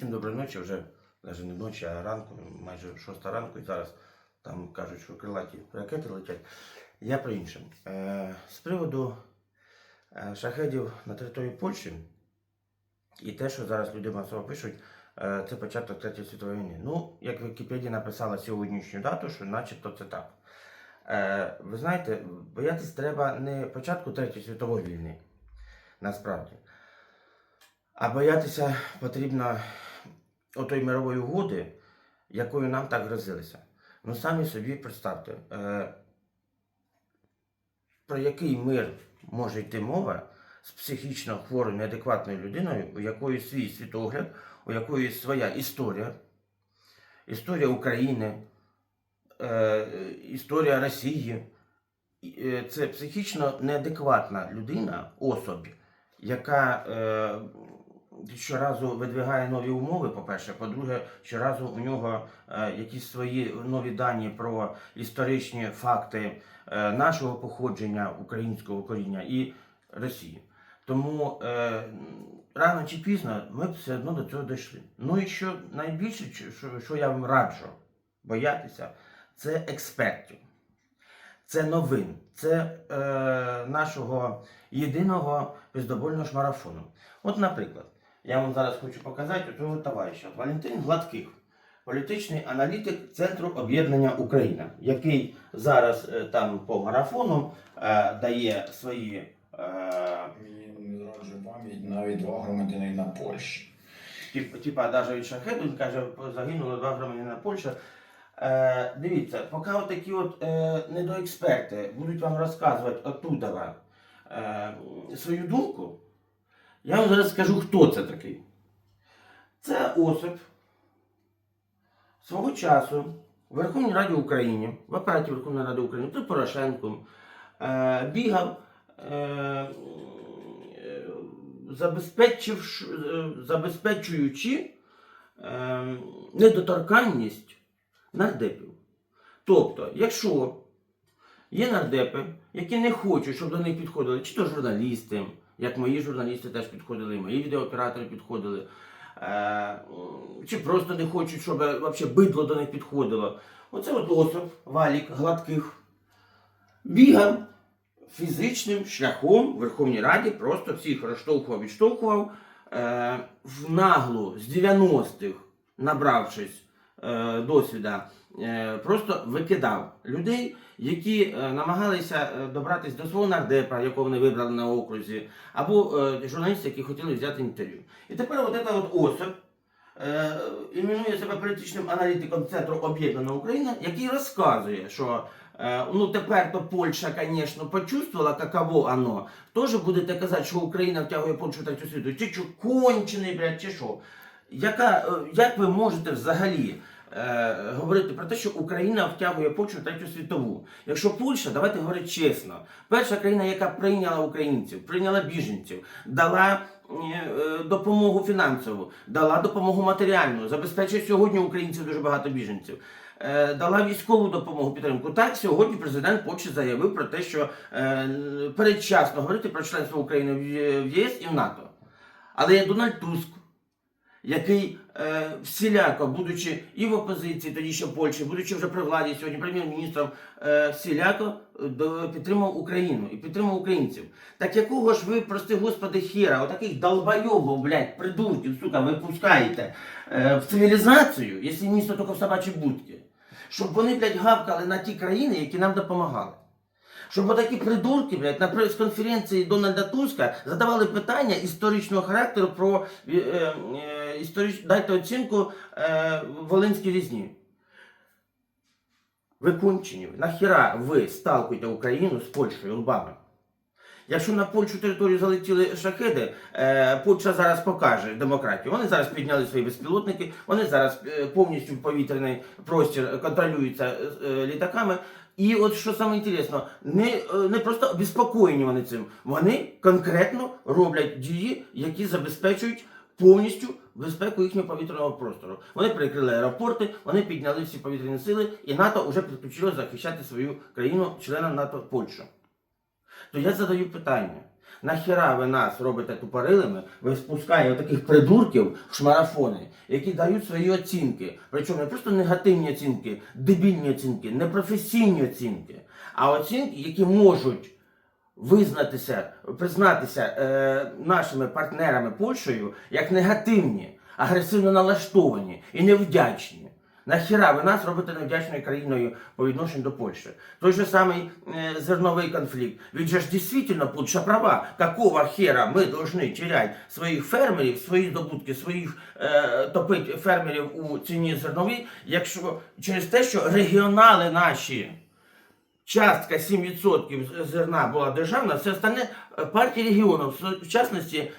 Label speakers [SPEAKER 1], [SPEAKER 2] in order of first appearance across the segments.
[SPEAKER 1] Всім доброї ночі, вже навіть не ночі, а ранку, майже шоста ранку, і зараз там кажуть, що крилаті ракети летять. Я про інше. Е, з приводу е, шахедів на території Польщі і те, що зараз люди масово пишуть, е, це початок Третьої світової війни. Ну, як Вікіпедія написала сьогоднішню дату, що начебто це так. Ви знаєте, боятись треба не початку Третьої світової війни, насправді. А боятися потрібно отої мирової угоди, якою нам так грозилися. Ну самі собі представте, е, про який мир може йти мова з психічно хворою, неадекватною людиною, у якої свій світогляд, у якої своя історія, історія України, е, історія Росії. Е, Це психічно неадекватна людина, особь, яка е, щоразу видвигає нові умови, по-перше. По-друге, щоразу у нього е, якісь свої нові дані про історичні факти е, нашого походження, українського коріння і Росії. Тому е, рано чи пізно ми б все одно до цього дійшли. Ну і що найбільше, що- що, я вам раджу боятися, це експертів. Це новин, це е, нашого єдиного піздобольного ж марафону. От, наприклад, я вам зараз хочу показати цього товариша Валентин Гладких, політичний аналітик Центру об'єднання Україна, який зараз е, там по марафону е, дає свої. Е,
[SPEAKER 2] зраджує пам'ять навіть два громадянина Польщі.
[SPEAKER 1] Тип, типа навіть від шахеду, він каже, загинуло два громадянина Польщі. Е, дивіться, поки от такі от е, недоексперти будуть вам розказувати оттуда е, свою думку, я вам зараз скажу, хто це такий. Це особь свого часу в Верховній Раді України, в апараті Верховної Ради України, тут Порошенком, е, бігав, е, е, забезпечуючи недоторканність нардепів. Тобто, якщо є нардепи, які не хочуть, щоб до них підходили, чи то журналісти, як мої журналісти теж підходили, мої відеооператори підходили, е, чи просто не хочуть, щоб вообще бидло до них підходило. Оце от особ, валік, гладких, бігав фізичним шляхом в Верховній Раді, просто всіх розштовхував, відштовхував, е, в наглу з 90-х, набравшись досвіда, е, просто викидав людей, які е, намагалися е, добратися до свого нардепа, якого вони вибрали на окрузі, або е, журналістів, які хотіли взяти інтерв'ю. І тепер от ця от особь е, іменує себе політичним аналітиком Центру Об'єднана Україна, який розказує, що е, ну тепер то Польща, звісно, почувствовала, каково оно. Тоже будете казати, що Україна втягує Польщу в третю світу. Чи що кончений, блядь, чи що? Яка, е, як ви можете взагалі е, говорити про те, що Україна втягує Польщу третю світову? Якщо Польща, давайте говорити чесно, перша країна, яка прийняла українців, прийняла біженців, дала е, е, допомогу фінансову, дала допомогу матеріальну, забезпечує сьогодні українців дуже багато біженців. Дала військову допомогу підтримку. Так, сьогодні президент Польщі заявив про те, що передчасно говорити про членство України в ЄС і в НАТО. Але Дональд Туск, який е, всіляко, будучи і в опозиції, тоді ще в Польщі, будучи вже при владі сьогодні прем'єр-міністром, е, всіляко е, підтримав Україну і підтримав українців. Так якого ж ви, прости господи, хера, отаких долбойобів, блядь, придурків, сука, ви пускаєте е, в цивілізацію, якщо місто тільки в собачій будці, щоб вони, блядь, гавкали на ті країни, які нам допомагали. Щоб отакі придурки, блядь, на прес-конференції Дональда Туска задавали питання історичного характеру про е, е, історич... дайте оцінку е, Волинській різні. Ви кончені. Нахіра ви сталкуєте Україну з Польщею лбами? Якщо на Польщу територію залетіли шахеди, е, Польща зараз покаже демократію. Вони зараз підняли свої безпілотники, вони зараз е, повністю повітряний простір контролюються е, літаками. І от що саме інтересно, не, не просто обеспокоєні вони цим, вони конкретно роблять дії, які забезпечують повністю безпеку їхнього повітряного простору. Вони перекрили аеропорти, вони підняли всі повітряні сили, і НАТО вже підключило захищати свою країну, члена НАТО Польщу. То я задаю питання: Нахіра ви нас робите тупорилими, ви спускаєте таких придурків в шмарафони, які дають свої оцінки. Причому не просто негативні оцінки, дебільні оцінки, непрофесійні оцінки, а оцінки, які можуть визнатися, признатися е, нашими партнерами Польщею як негативні, агресивно налаштовані і невдячні. Нахіра ви нас робите невдячною країною по відношенню до Польщі? Той же самий е, зерновий конфлікт. Ведь же ж дійсно Польща права. Какого хера ми должны терять своїх фермерів, свої здобутки, своїх е, топить фермерів у ціні зерновій, якщо через те, що регіонали наші частка 7% зерна була державна, все остальне е, партії регіонів, в частності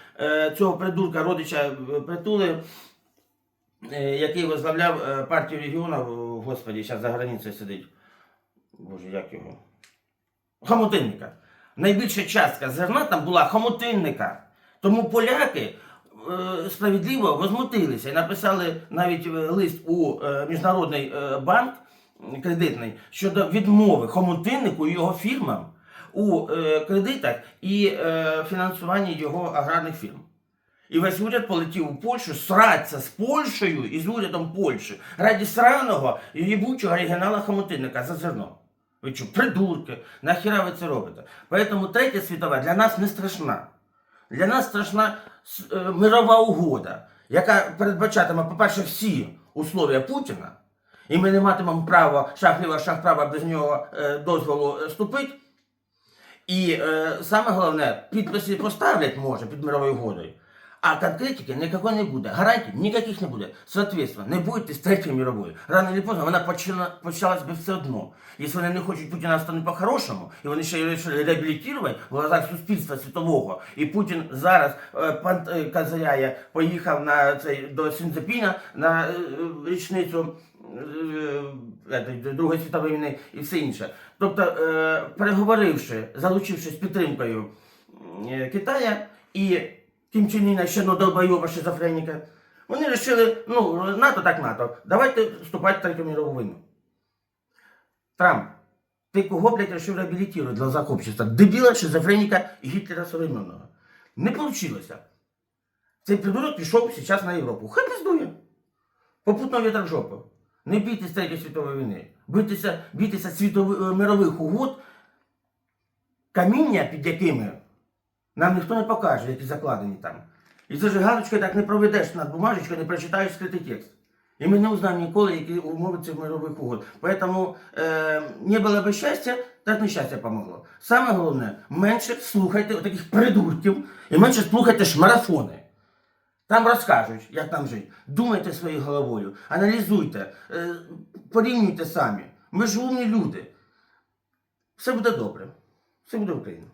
[SPEAKER 1] цього придурка родича притули, який возглавляв е, партію регіонів, господі, зараз за границею сидить. Боже, як його? Хомутинника. Найбільша частка зерна там була хомутинника. Тому поляки е, справедливо возмутилися і написали навіть е, лист у е, Міжнародний е, банк кредитний щодо відмови хомутиннику і його фірмам у е, кредитах і е, фінансуванні його аграрних фірм. І весь уряд полетів у Польщу сратися з Польщею і з урядом Польщі раді сраного і їбучого оригінала хомутинника за зерно. Ви що, придурки, нахіра ви це робите? Поэтому третя світова для нас не страшна. Для нас страшна е, мирова угода, яка передбачатиме, по-перше, всі условия Путіна, і ми не матимемо права, шаг ліва, шаг права без нього е, дозволу е, ступити. І е, саме головне, підписи поставлять може під мировою угодою. А конкретики ніякої не буде, гарантій ніяких не буде. Соответственно, не будете з третьою мировою. Рано чи поздно вона почала, почалась би все одно. Якщо вони не хочуть Путіна остановити по-хорошому, і вони ще й вирішили реабілітувати в глазах суспільства світового, і Путін зараз е, пан е, Казаяє поїхав на цей до Сінзепіна на е, річницю Другої світової війни і все інше. Тобто, е, переговоривши, залучившись підтримкою е, Китая і Кім Чен ще ну долбойоба шизофреніка, вони вирішили, ну, НАТО так НАТО, давайте вступати в Третю мирову війну. Трамп, ти кого, блядь, решив реабілітувати глазах общества? Дебіла, шизофреніка і Гітлера современного. Не вийшло. Цей придурок пішов зараз на Європу. Хай пиздує. Попутно вітер жопу. Не бійтесь Третьої світової війни. Бійтеся, бійтеся світових е, мирових угод, каміння, під якими нам ніхто не покаже, які закладені там. І це ж галочкою так не проведеш над бумажечкою, не прочитаєш скритий текст. І ми не узнаємо ніколи, які умови цих мирових угод. Поэтому е, не було би щастя, так нещастя помогло. Саме головне, менше слухайте таких придурків і менше слухайте шмарафони. Там розкажуть, як там жити. Думайте своєю головою, аналізуйте, е, порівнюйте самі. Ми ж умні люди. Все буде добре. Все буде Україна.